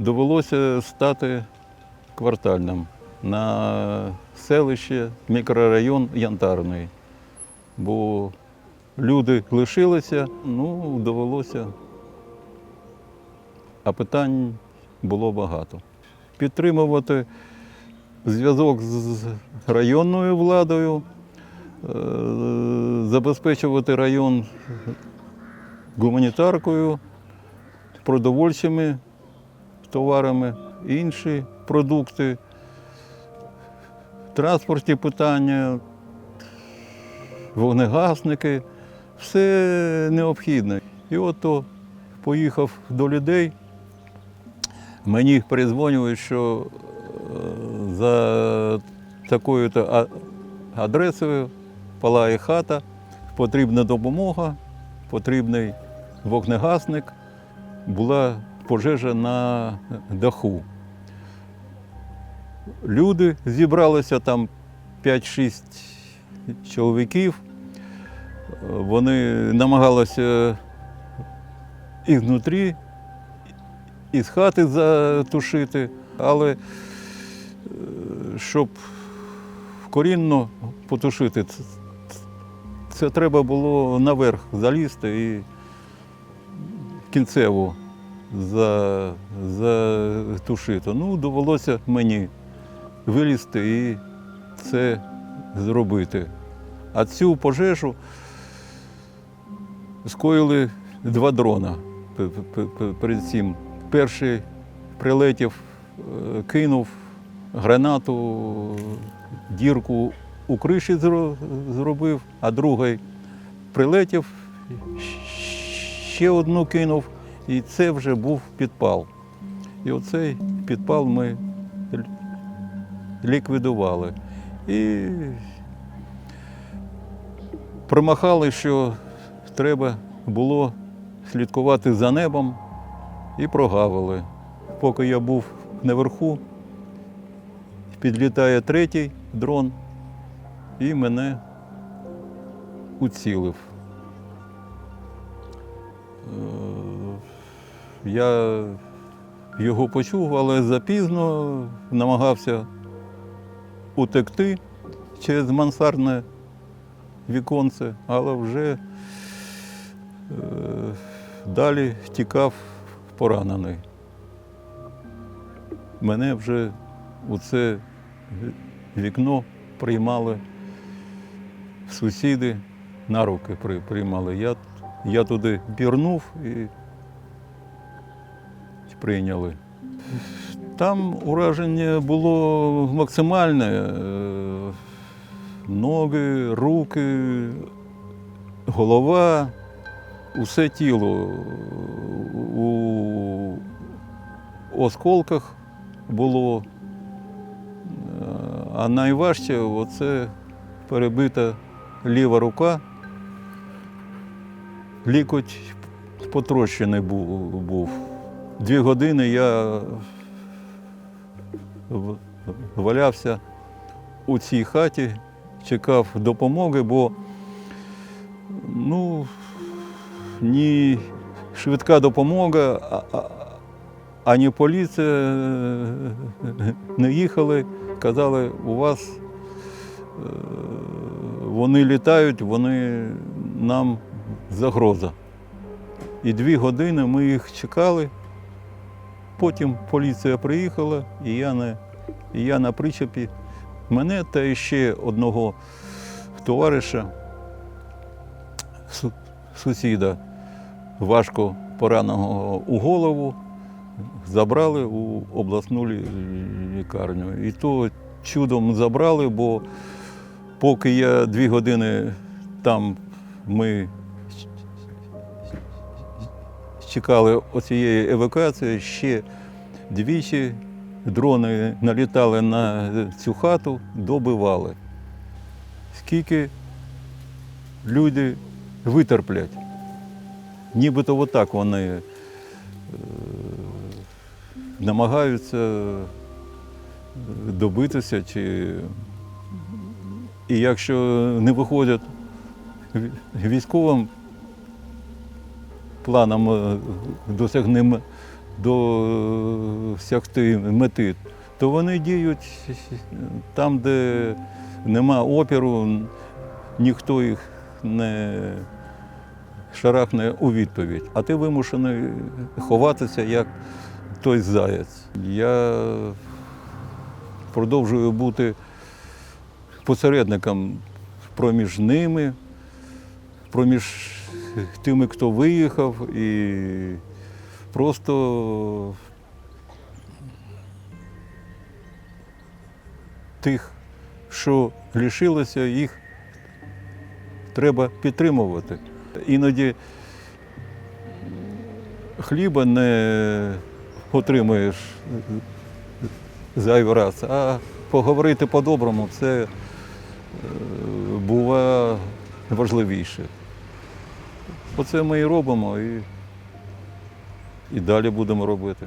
довелося стати квартальним на селище, мікрорайон Янтарний. Бо люди лишилися, ну, довелося. А питань було багато. Підтримувати зв'язок з районною владою, е, забезпечувати район гуманітаркою, продовольчими товарами, інші продукти, транспортні питання, вогнегасники, все необхідне. І от поїхав до людей, мені перезвонюють, що е, за такою-то адресою палає хата, потрібна допомога, потрібний вогнегасник, була пожежа на даху. Люди зібралися там 5-6 чоловіків. Вони намагалися і внутрі, і з хати затушити, але е, щоб корінно потушити, це, це треба було наверх залізти і кінцево за, затушити. Ну, довелося мені вилізти і це зробити. А цю пожежу скоїли два дрона перед цим. Перший прилетів, е, кинув гранату, дірку у криші зробив, а другий прилетів, ще одну кинув, і це вже був підпал. І оцей підпал ми ліквідували. І примахали, що треба було слідкувати за небом і прогавили. Поки я був наверху, підлітає третій дрон і мене уцілив. Я його почув, але запізно намагався утекти через мансардне віконце, але вже е, далі тікав поранений. Мене вже у це вікно приймали сусіди, на руки приймали. Я, я туди пірнув і прийняли. Там ураження було максимальне. е, Ноги, руки, голова, усе тіло у осколках було. Е, А найважче оце перебита ліва рука. Лікоть потрощений був. Дві години я валявся у цій хаті, чекав допомоги, бо ну, ні швидка допомога, ані поліція е, не їхали. Казали, у вас е, вони літають, вони нам загроза. І дві години ми їх чекали. Потім поліція приїхала, і я на, і я на причепі. Мене та ще одного товариша, сусіда, важко пораненого у голову, забрали у обласну лікарню. І то чудом забрали, бо поки я дві години там ми чекали оцієї евакуації, ще двічі дрони налітали на цю хату, добивали. Скільки люди витерплять. Нібито отак вони е, намагаються добитися, чи і якщо не виходять військовим планом е, досягнемо досягти мети, то вони діють там, де нема опіру, ніхто їх не шарахне у відповідь. А ти вимушений ховатися як той заяць. Я продовжую бути посередником проміж ними, проміж тими, хто виїхав, і просто тих, що лишилося, їх треба підтримувати. Іноді хліба не отримуєш зайвий раз, а поговорити по-доброму це е, буває важливіше. Оце ми і робимо і, і далі будемо робити.